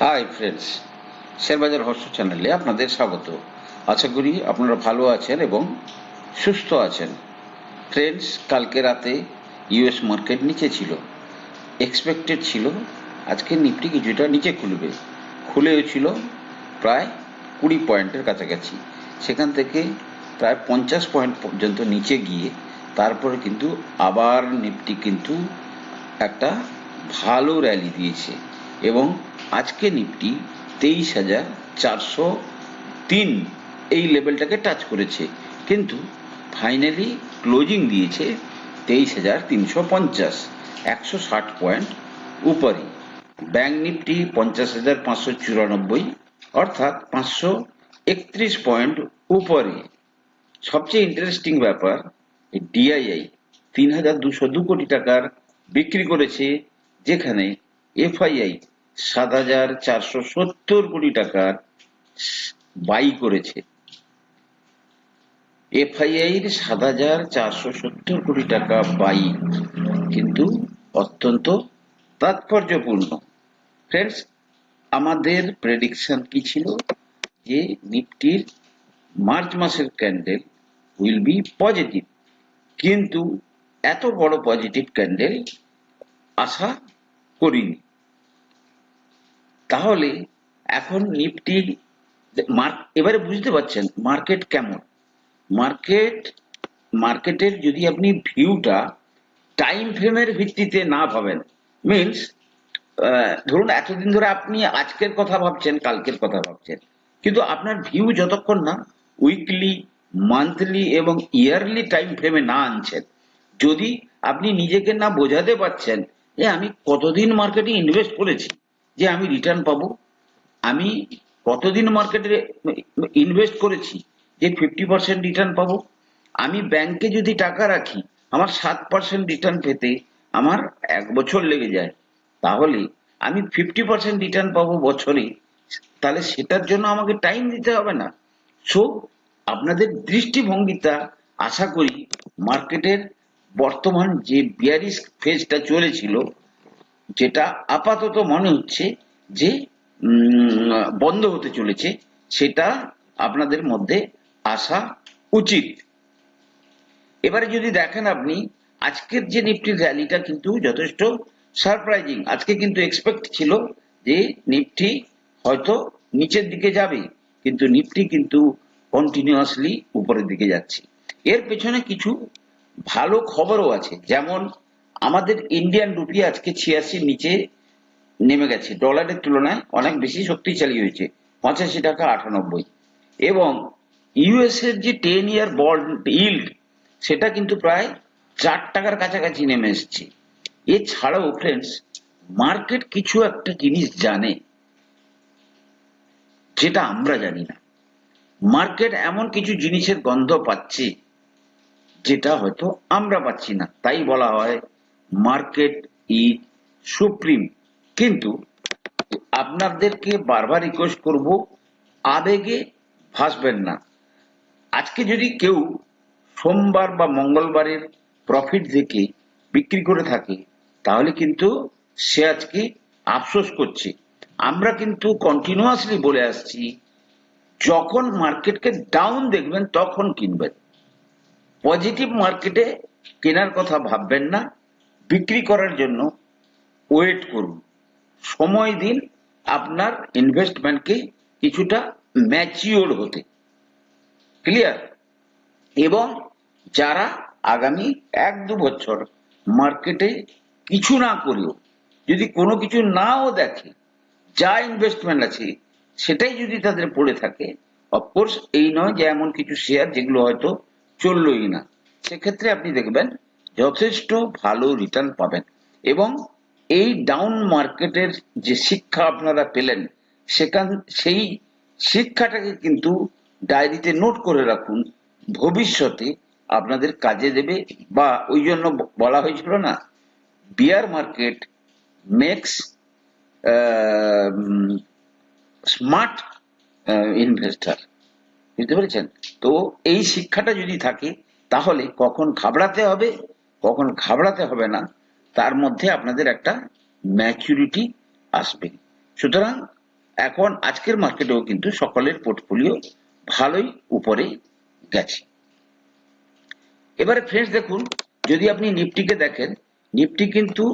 Hi friends শেয়ারবাজার হর্ষ চ্যানেলে আপনাদের স্বাগত। আশা করি আপনারা ভালো আছেন এবং সুস্থ আছেন। ফ্রেন্ডস কালকে রাতে ইউএস মার্কেট নিচে ছিল। এক্সপেক্টেড ছিল। আজকে নিফটি কিছুটা নিচে খুলবে। খুলেও ছিল প্রায় কুড়ি পয়েন্টের কাছাকাছি। সেখান থেকে প্রায় পঞ্চাশ পয়েন্ট পর্যন্ত নিচে গিয়ে তারপরে কিন্তু আবার নিফটি কিন্তু একটা ভালো র্যালি দিয়েছে। এবং আজকে নিফটি তেইশ হাজার চারশো তিন এই লেভেলটাকে টাচ করেছে। কিন্তু ফাইনালি ক্লোজিং দিয়েছে তেইশ হাজার তিনশো পঞ্চাশ, একশো ষাট পয়েন্ট উপরে ব্যাঙ্ক নিফটি পঞ্চাশ হাজার পাঁচশো চুরানব্বই, অর্থাৎ পাঁচশো একত্রিশ পয়েন্ট উপরে। সবচেয়ে ইন্টারেস্টিং ব্যাপার ডিআইআই তিন হাজার দুশো দু কোটি টাকার বিক্রি করেছে, যেখানে এফআইআই সাত হাজার চারশো সত্তর কোটি টাকার বাই করেছে। এফআইআই এর সাত হাজার চারশো সত্তর কোটি টাকা বাই কিন্তু অত্যন্ত তাৎপর্যপূর্ণ। ফ্রেন্ডস আমাদের প্রেডিকশন কি ছিল? যে নিফটির মার্চ মাসের ক্যান্ডেল উইল বি পজিটিভ কিন্তু এত বড় পজিটিভ ক্যান্ডেল আশা করিনি। তাহলে এখন নিফটি এবারে বুঝতে পারছেন মার্কেট কেমন? মার্কেট, মার্কেটের যদি আপনি ভিউটা টাইম ফ্রেমের ভিত্তিতে না ভাবেন মিনস ধরুন এতদিন ধরে আপনি আজকের কথা ভাবছেন, কালকের কথা ভাবছেন, কিন্তু আপনার ভিউ যতক্ষণ না উইকলি, মান্থলি এবং ইয়ারলি টাইম ফ্রেমে না আনছেন, যদি আপনি নিজেকে না বোঝাতে পারছেন যে আমি কতদিন মার্কেটে ইনভেস্ট করেছি যে আমি রিটার্ন পাবো, আমি কতদিন মার্কেটে ইনভেস্ট করেছি, যে ফিফটি পার্সেন্ট রিটার্ন পাবো, আমি ব্যাংকে যদি টাকা রাখি, আমার সাত পার্সেন্ট রিটার্ন পেতে আমার এক বছর লেগে যায়। তাহলে আমি ফিফটি পার্সেন্ট রিটার্ন পাবো বছরে, তাহলে সেটার জন্য আমাকে টাইম দিতে হবে না। সো আপনাদের দৃষ্টিভঙ্গিটা আশা করি মার্কেটের বর্তমান যে বিয়ারিস ফেজটা চলেছিল যেটা আপাতত মনে হচ্ছে যে বন্ধ হতে চলেছে, সেটা আপনাদের মধ্যে আসা উচিত। এবারে যদি দেখেন আপনি, আজকের যে নিফটির র্যালিটা কিন্তু যথেষ্ট সারপ্রাইজিং। আজকে কিন্তু এক্সপেক্ট ছিল যে নিফটি হয়তো নিচের দিকে যাবে, কিন্তু নিফটি কিন্তু কন্টিনিউয়াসলি উপরের দিকে যাচ্ছে। এর পেছনে কিছু ভালো খবরও আছে, যেমন আমাদের ইন্ডিয়ান রুপি আজকে ছিয়াশির নিচে নেমে গেছে। ডলারের তুলনায় অনেক বেশি শক্তিশালী হয়েছে। পঁচাশি টাকা আটানব্বই। এবং ইউএস এর যে টেন ইয়ার বন্ড ইল্ড সেটা কিন্তু প্রায় চার টাকার কাছাকাছি নেমে এসছে। এছাড়াও ফ্রেন্ডস মার্কেট কিছু একটা জিনিস জানে, যেটা আমরা জানি না। মার্কেট এমন কিছু জিনিসের গন্ধ পাচ্ছে, যেটা হয়তো আমরা পাচ্ছি না। তাই বলা হয় মার্কেট ইজ সুপ্রিম। কিন্তু আপনাদেরকে বারবার রিকোয়েস্ট করব, আবেগে ভাসবেন না। আজকে যদি কেউ সোমবার বা মঙ্গলবারের প্রফিট দেখে বিক্রি করে থাকে, তাহলে কিন্তু সে আজকে আফসোস করছে। আমরা কিন্তু কন্টিনিউয়াসলি বলে আসছি, যখন মার্কেটকে ডাউন দেখবেন তখন কিনবেন। পজিটিভ মার্কেটে কেনার কথা ভাববেন না বিক্রি করার জন্য ওয়েট করুন। সময় দিন, আপনার ইনভেস্টমেন্টকে কিছুটা ম্যাচিওর হতে। ক্লিয়ার এবং যারা আগামী এক দু বছর মার্কেটে কিছু না করেও, যদি কোনো কিছু নাও দেখে, যা ইনভেস্টমেন্ট আছে, সেটাই যদি তাদের পড়ে থাকে অফকোর্স এই নয় যে এমন কিছু শেয়ার যেগুলো হয়তো চললই না। সেক্ষেত্রে আপনি দেখবেন যথেষ্ট ভালো রিটার্ন পাবেন। এবং এই ডাউন মার্কেটের যে শিক্ষা আপনারা পেলেন, সেখান, সেই শিক্ষাটাকে কিন্তু ডায়েরিতে নোট করে রাখুন, ভবিষ্যতে আপনাদের কাজে দেবে বা ওই জন্য বলা হয়েছিল না bear market makes smart investor বুঝতে পেরেছেন? তো এই শিক্ষাটা যদি থাকে, তাহলে কখন ঘাবড়াতে হবে? কখন ঘাবড়াতে হবে না, তার মধ্যে আপনাদের একটা ম্যাচুরিটি আসবে। সুতরাং এখন আজকের মার্কেটেও কিন্তু সকলের পোর্টফোলিও ভালোই উপরে গেছে। এবারে ফ্রেন্ডস দেখুন, যদি আপনি নিফটিকে দেখেন নিফটি কিন্তু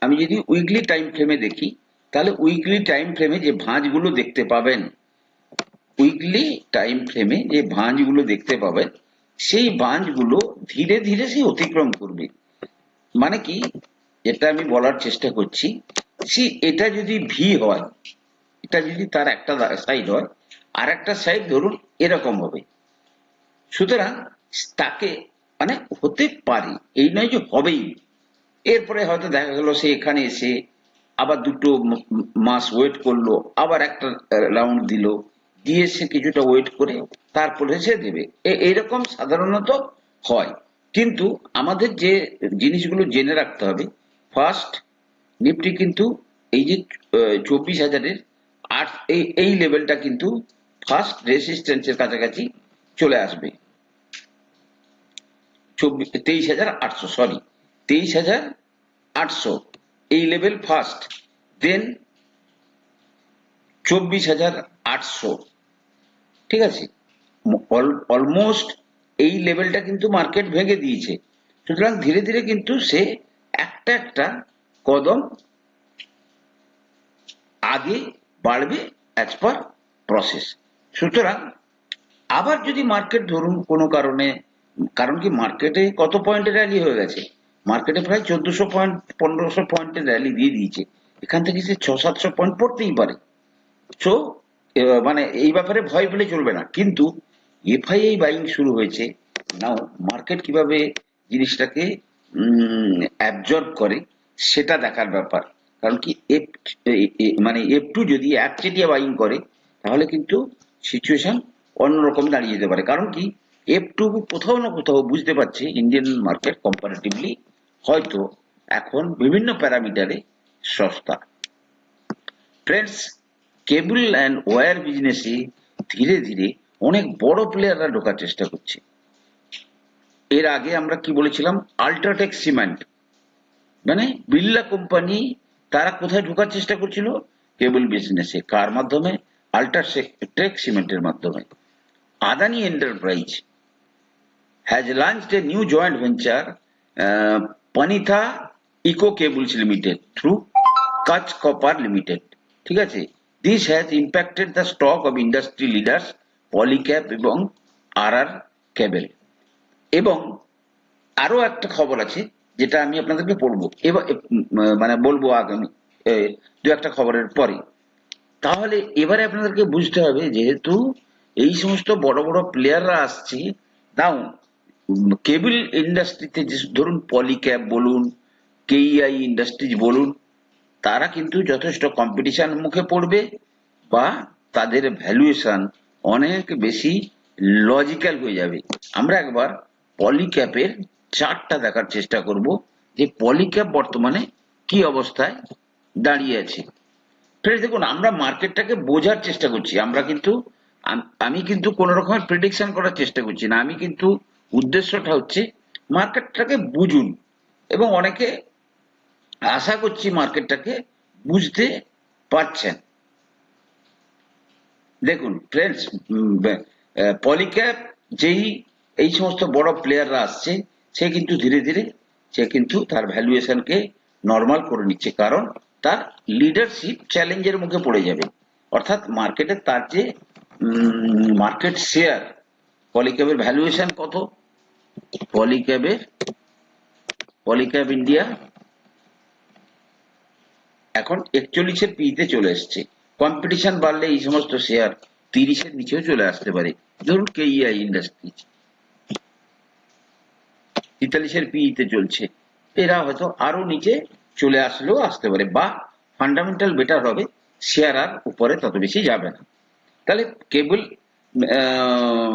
আমি যদি উইকলি টাইম ফ্রেমে দেখি, তাহলে উইকলি টাইম ফ্রেমে যে ভাঁজগুলো দেখতে পাবেন উইকলি টাইম ফ্রেমে যে ভাঁজগুলো দেখতে পাবেন সেই ভাঁজগুলো ধীরে ধীরে সে অতিক্রম করবে। মানে কি? এটা আমি বলার চেষ্টা করছি। সে এটা যদি ভি হয়, এটা যদি তার একটা সাইড হয় আর একটা সাইড ধরুন এরকম হবে। সুতরাং তাকে মানে হতে পারে, এই নয় যে হবেই। এরপরে হয়তো দেখা গেল সে এখানে এসে আবার দুটো মাস ওয়েট করল, আবার একটা রাউন্ড দিল। দিয়ে কিছুটা ওয়েট করে তারপরে সে দেবে। এ- এইরকম সাধারণত হয়। কিন্তু আমাদের যে জিনিসগুলো জেনে রাখতে হবে ফার্স্ট নিফটি কিন্তু এই যে চব্বিশ হাজারের আট, এই এই লেভেলটা কিন্তু ফার্স্ট রেসিস্ট্যান্সের কাছাকাছি চলে আসবে। তেইশ হাজার আটশো সরি তেইশ হাজার আটশো, এই লেভেল ফার্স্ট দেন চব্বিশ হাজার আটশো। ঠিক আছে? অলমোস্ট এই লেভেলটা কিন্তু মার্কেট ভেঙে দিয়েছে। সুতরাং ধীরে ধীরে কিন্তু সে একটা একটা কদম আগে বাড়বে অ্যাজ পার প্রসেস সুতরাং আবার যদি মার্কেট ধরুন কোনো কারণে, কারণ কি মার্কেটে কত পয়েন্টের র্যালি হয়ে গেছে? মার্কেটে প্রায় চোদ্দশো পয়েন্ট পনেরোশো পয়েন্টের র্যালি দিয়ে দিয়েছে। এখান থেকে সে ছ সাতশো পয়েন্ট পড়তেই পারে। সো মানে এই ব্যাপারে ভয় পেলে চলবে না। কিন্তু এফআইআই বাইং শুরু হয়েছে। নাও মার্কেট কীভাবে জিনিসটাকে অ্যাবজর্ব করে, সেটা দেখার ব্যাপার। কারণ কি, এফ মানে এফ টু যদি একচেটিয়া বাইং করে, তাহলে কিন্তু সিচুয়েশন অন্যরকম দাঁড়িয়ে যেতে পারে। কারণ কি, এফ টু কোথাও না কোথাও বুঝতে পারছে ইন্ডিয়ান মার্কেট কম্পারেটিভলি হয়তো এখন বিভিন্ন প্যারামিটারে সস্তা। ফ্রেন্ডস কেবল অ্যান্ড ওয়্যার বিজনেসে ধীরে ধীরে অনেক বড় প্লেয়াররা ঢোকার চেষ্টা করছে। এর আগে আমরা কি বলেছিলাম? আল্ট্রাটেক সিমেন্ট মানে বিড়লা কোম্পানি তারা কোথায় ঢোকার চেষ্টা করছিল? কেবল বিজনেসে কার মাধ্যমে? আল্ট্রাটেক সিমেন্টের মাধ্যমে। Adani enterprise has launched a new joint uh, panitha eco cables limited through Kutch Copper Limited ঠিক আছে? This has impacted the stock of industry leaders Polycab এবং আর আর কেবল এবং আরও একটা খবর আছে, যেটা আমি আপনাদেরকে পড়ব মানে বলব আগামী দু একটা খবরের পরে। তাহলে এবারে আপনাদেরকে বুঝতে হবে, যেহেতু এই সমস্ত বড় বড় প্লেয়াররা আসছে নাও কেবল ইন্ডাস্ট্রিতে যে, ধরুন পলিক্যাপ বলুন কেইআই ইন্ডাস্ট্রিজ বলুন তারা কিন্তু যথেষ্ট কম্পিটিশন মুখে পড়বে বা তাদের ভ্যালুয়েশন অনেক বেশি লজিক্যাল হয়ে যাবে। আমরা একবার পলিক্যাপের চার্টটা দেখার চেষ্টা করব যে পলিক্যাপ বর্তমানে কি অবস্থায় দাঁড়িয়ে আছে। ফ্রেন্ডস দেখুন, আমরা মার্কেটটাকে বোঝার চেষ্টা করছি। আমরা কিন্তু, আমি কিন্তু কোন রকমের প্রেডিকশন করার চেষ্টা করছি না। আমি কিন্তু উদ্দেশ্যটা হচ্ছে মার্কেটটাকে বুঝুন। এবং অনেকে আশা করছি মার্কেটটাকে বুঝতে পারছেন। দেখুন ফ্রেন্ডস পলিক্যাপ যেই, এই সমস্ত বড় প্লেয়াররা আসছে, সে কিন্তু ধীরে ধীরে, সে কিন্তু তার ভ্যালুয়েশনকে নর্মাল করে নিচ্ছে, কারণ তার লিডারশিপ চ্যালেঞ্জের মুখে পড়ে যাবে। অর্থাৎ মার্কেটে তার যে মার্কেট শেয়ার পলিক্যাবের ভ্যালুয়েশন কত? পলিক্যাবের পলিক্যাব ইন্ডিয়া এখন একচল্লিশের পিতে চলে এসছে। কম্পিটিশন বাড়লে এই সমস্ত শেয়ার তিরিশের নিচেও চলে আসতে পারে। ধরুন কেইআই ইন্ডাস্ট্রিজ তেতাল্লিশের পিতে চলছে। এরা হয়তো আরও নিচে চলে আসলেও আসতে পারে বা ফান্ডামেন্টাল বেটার হবে শেয়ার আর উপরে তত বেশি যাবে না। তাহলে কেবল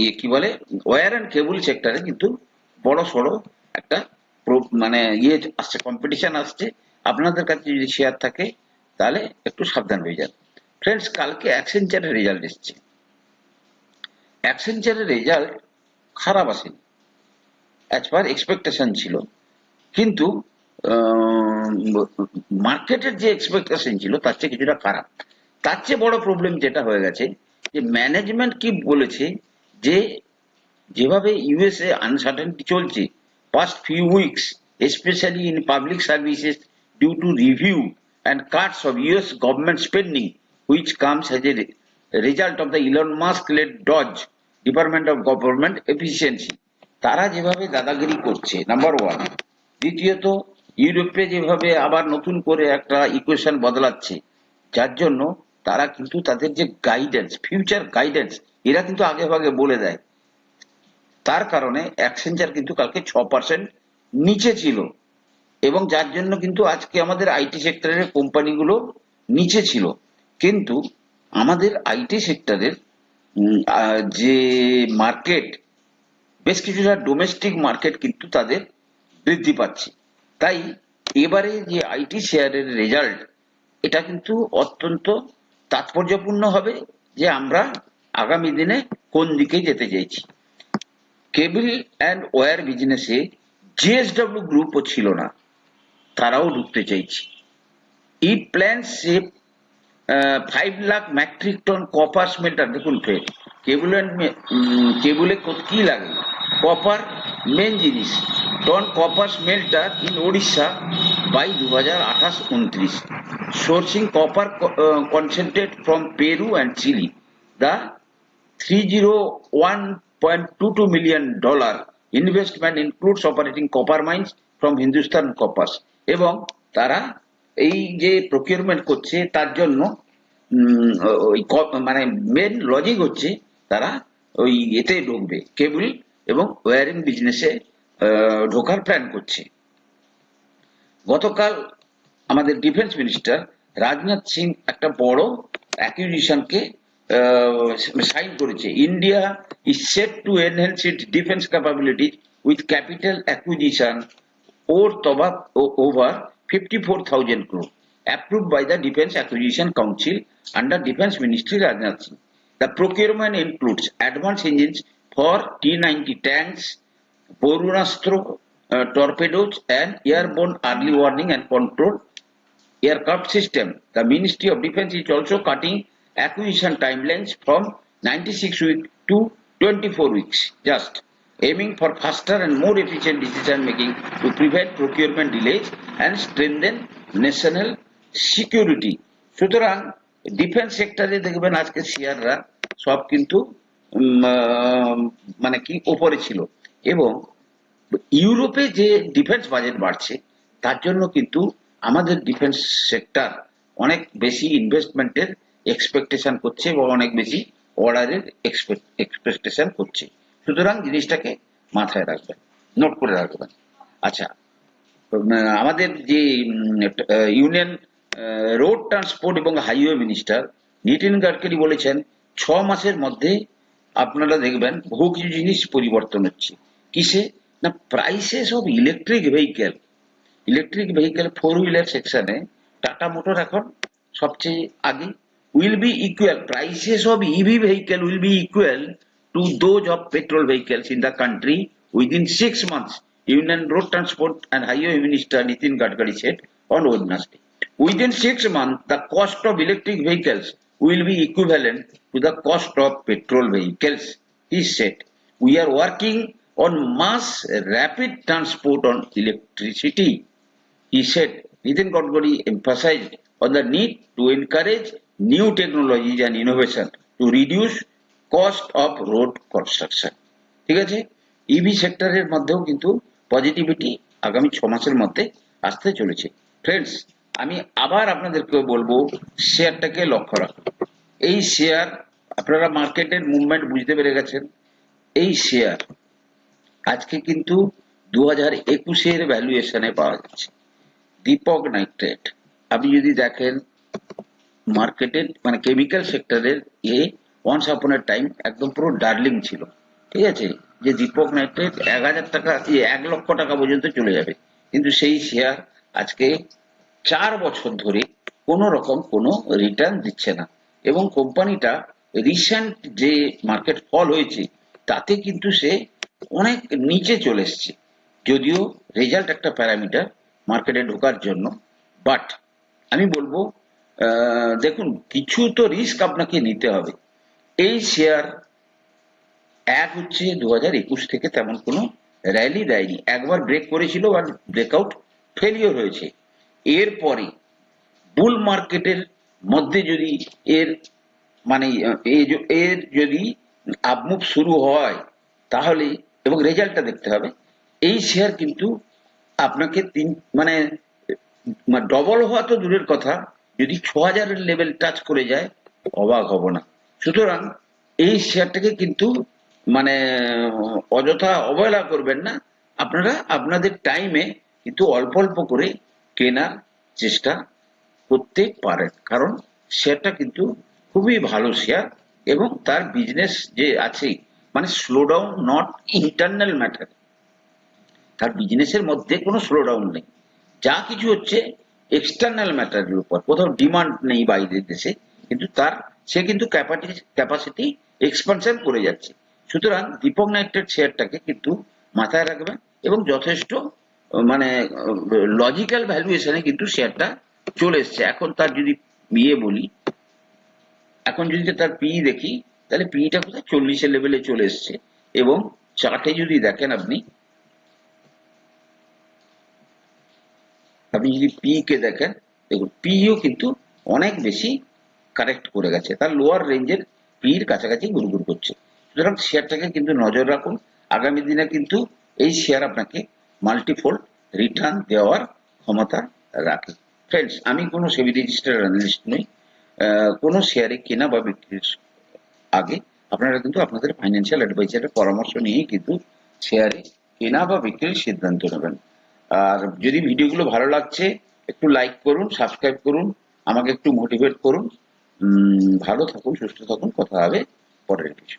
ইয়ে কি বলে ওয়ার অ্যান্ড কেবল সেক্টরে কিন্তু বড় সড়ো একটা মানে ইয়ে আসছে কম্পিটিশন আসছে। আপনাদের কাছে যদি শেয়ার থাকে, তাহলে একটু সাবধান হয়ে যান। ফ্রেন্ডস কালকে অ্যাক্সেঞ্চারের রেজাল্ট এসছে। অ্যাক্সেঞ্চারের রেজাল্ট খারাপ আসেনি অ্যাজ পার এক্সপেকটেশন ছিল। কিন্তু মার্কেটের যে এক্সপেকটেশন ছিল, তার চেয়ে কিছুটা খারাপ। তার চেয়ে বড় প্রবলেম যেটা হয়ে গেছে, যে ম্যানেজমেন্ট কি বলেছে, যে যেভাবে ইউএসএ আনসার্টেনিটি চলছে, past few weeks, especially in public services due to review and cuts of US government spending, which comes as a re- result of the Elon Musk led Dodge Department of Government Efficiency. তারা যেভাবে দাদাগিরি করছে number one দ্বিতীয়ত, ইউরোপে যেভাবে আবার নতুন করে একটা ইকুয়েশন বদলাচ্ছে, যার জন্য তারা কিন্তু তাদের যে গাইডেন্স ফিউচার গাইডেন্স এরা কিন্তু আগে ভাগে বলে দেয়। তার কারণে অ্যাক্সেঞ্জার কিন্তু কালকে ছ পার্সেন্ট নিচে ছিল। এবং যার জন্য কিন্তু আজকে আমাদের আইটি সেক্টরের কোম্পানিগুলো নিচে ছিল। কিন্তু আমাদের আইটি সেক্টরের যে মার্কেট, বেশ কিছুটা ডোমেস্টিক মার্কেট কিন্তু তাদের বৃদ্ধি পাচ্ছে। তাই এবারে যে আইটি শেয়ারের রেজাল্ট, এটা কিন্তু অত্যন্ত তাৎপর্যপূর্ণ হবে যে আমরা আগামী দিনে কোন দিকে যেতে চাইছি। কেবল অ্যান্ড ওয়্যার বিজনেসে জিএসডব্লিউ গ্রুপও ছিল না। তারাও ঢুকতে চাইছে। ই প্ল্যান সে five lakh metric ton copper smelter দেখুন ফের কেবল কেবলে কি লাগে? কপার মেন জিনিস ton copper smelter in Odisha by দু হাজার আঠাশ উনত্রিশ। Sourcing copper concentrate from Peru and Chile the 301.22 million dollar investment includes operating copper mines from Hindustan Coppers এবং তারা এই যে প্রকিউরমেন্ট করছে, তার জন্য ওই মানে মেন লজিক হচ্ছে তারা ওই এতে ঢুকবে কেবল এবং ওয়ারিং বিজনেসে ঢোকার প্ল্যান করছে। গতকাল আমাদের ডিফেন্স মিনিস্টার রাজনাথ সিং একটা বড় অ্যাকুইজিশনকে সাইন করেছে। India is set to enhance it defence capabilities with capital acquisition or over 54,000 crore approved by the Defence Acquisition Council under Defence Ministry Rajnath Singh. The procurement includes advanced engines for T-90 tanks, Borunastro uh, torpedoes and airborne early warning and control aircraft system. The Ministry of Defence is also cutting acquisition timelines from 96 weeks to 24 weeks just. Aiming for faster and more efficient decision making to prevent procurement delays and strengthen national security. সুতরাং defence সেক্টরে দেখবেন আজকে শেয়াররা সব কিন্তু মানে কি, ওপরে ছিল এবং ইউরোপে যে ডিফেন্স বাজেট বাড়ছে, তার জন্য কিন্তু আমাদের ডিফেন্স সেক্টর অনেক বেশি ইনভেস্টমেন্টের এক্সপেকটেশন করছে এবং অনেক বেশি অর্ডারের এক্সপেকটেশন করছে সুতরাং জিনিসটাকে মাথায় রাখবেন নোট করে রাখবেন আচ্ছা আমাদের যে ইউনিয়ন রোড ট্রান্সপোর্ট এবং হাইওয়ে মিনিস্টার নীতিন গাডকারি বলেছেন, ছ মাসের মধ্যে আপনারা দেখবেন বহু কিছু জিনিস পরিবর্তন হচ্ছে। কিসে? না prices of electric vehicle electric vehicle four wheeler সেকশনে টাটা মোটর এখন সবচেয়ে আগে will be equal prices of EV vehicle will be equal to those of petrol vehicles in the country within six months, Union Road Transport and Highway Minister Nitin Gadkari said on Wednesday. Within six months, the cost of electric vehicles will be equivalent to the cost of petrol vehicles, he said. We are working on mass rapid transport on electricity. He said, Nitin Gadkari emphasized on the need to encourage new technologies and innovation to reduce cost of road construction ঠিক আছে? EV সেক্টরের মধ্যেও কিন্তু positivity আগামী ছ মাসের মধ্যে আসতে চলেছে। ফ্রেন্ডস আমি আবার আপনাদেরকে বলব শেয়ারটাকে লক্ষ্য রাখুন। এই শেয়ার আপনারা মার্কেটের মুভমেন্ট বুঝতে পেরে গেছেন। এই শেয়ার আজকে কিন্তু দু হাজার একুশের ভ্যালুয়েশনে পাওয়া যাচ্ছে। দীপক নাইট্রেট আপনি যদি দেখেন মার্কেটের মানে কেমিক্যাল সেক্টরের এ ওয়ান্স আপনের টাইম একদম পুরো ডার্লিং ছিল। ঠিক আছে? যে দীপক নাইট্রেট এক হাজার টাকা এক লক্ষ টাকা পর্যন্ত চলে যাবে। কিন্তু সেই শেয়ার আজকে চার বছর ধরে কোনো রকম কোনো রিটার্ন দিচ্ছে না। এবং কোম্পানিটা রিসেন্ট যে মার্কেট ফল হয়েছে, তাতে কিন্তু সে অনেক নিচে চলে এসছে। যদিও রেজাল্ট একটা প্যারামিটার মার্কেটে ঢোকার জন্য। বাট আমি বলব দেখুন, কিছু তো রিস্ক আপনাকে নিতে হবে। এই শেয়ার এক হচ্ছে দু হাজার একুশ থেকে তেমন কোনো র্যালি দেয়নি। একবার ব্রেক করেছিল আর ব্রেকআউট ফেলিওর হয়েছে। এরপরে বুল মার্কেটের মধ্যে যদি এর মানে এর যদি আপমুভ শুরু হয়, তাহলে এবং রেজাল্টটা দেখতে হবে, এই শেয়ার কিন্তু আপনাকে তিন মানে ডবল হওয়া তো দূরের কথা। যদি ছ হাজারের লেভেল টাচ করে যায়, অবাক হব না। সুতরাং এই শেয়ারটাকে কিন্তু মানে অযথা অবহেলা করবেন না। আপনারা আপনাদের টাইমে কিন্তু অল্প অল্প করে কেনার চেষ্টা করতে পারেন। কারণ শেয়ারটা কিন্তু খুবই ভালো শেয়ার এবং তার বিজনেস যে আছে মানে slow down not internal matter তার বিজনেসের মধ্যে কোনো স্লো ডাউন নেই। যা কিছু হচ্ছে এক্সটার্নাল ম্যাটারের উপর। কোথাও ডিমান্ড নেই বাইরের দেশে, কিন্তু তার সে কিন্তু ক্যাপাসিটি ক্যাপাসিটি এক্সপানশন করে যাচ্ছে। সুতরাং দীপক নাইট্রেট শেয়ারটাকে কিন্তু মাথায় রাখবেন এবং যথেষ্ট মানে লজিক্যাল ভ্যালুয়েশনে কিন্তু শেয়ারটা চলে এসছে। এখন তার যদি ইয়ে বলি, এখন যদি তার পি দেখি, তাহলে পিটা কোথায় চল্লিশের লেভেলে চলে এসছে। এবং চার্টে যদি দেখেন আপনি আপনি যদি পি কে দেখেন, দেখুন পিও কিন্তু অনেক বেশি কারেক্ট করে গেছে, তার লোয়ার রেঞ্জের পির কাছাকাছি গুড়গুড় করছে। সুতরাং শেয়ারটাকে কিন্তু নজর রাখুন, আগামী দিনে কিন্তু এই শেয়ার আপনাকে মাল্টিফোল্ড রিটার্ন দেওয়ার ক্ষমতা রাখে। ফ্রেন্ডস আমি কোনো সেবি রেজিস্টার অ্যানালিস্ট নই কোনো শেয়ারে কেনা বা বিক্রির আগে আপনারা কিন্তু আপনাদের ফাইন্যান্সিয়াল অ্যাডভাইজারের পরামর্শ নিয়েই কিন্তু শেয়ারে কেনা বা বিক্রির সিদ্ধান্ত নেবেন। আর যদি ভিডিওগুলো ভালো লাগছে, একটু লাইক করুন সাবস্ক্রাইব করুন, আমাকে একটু মোটিভেট করুন। ভালো থাকুন সুস্থ থাকুন কথা হবে পরের কিছু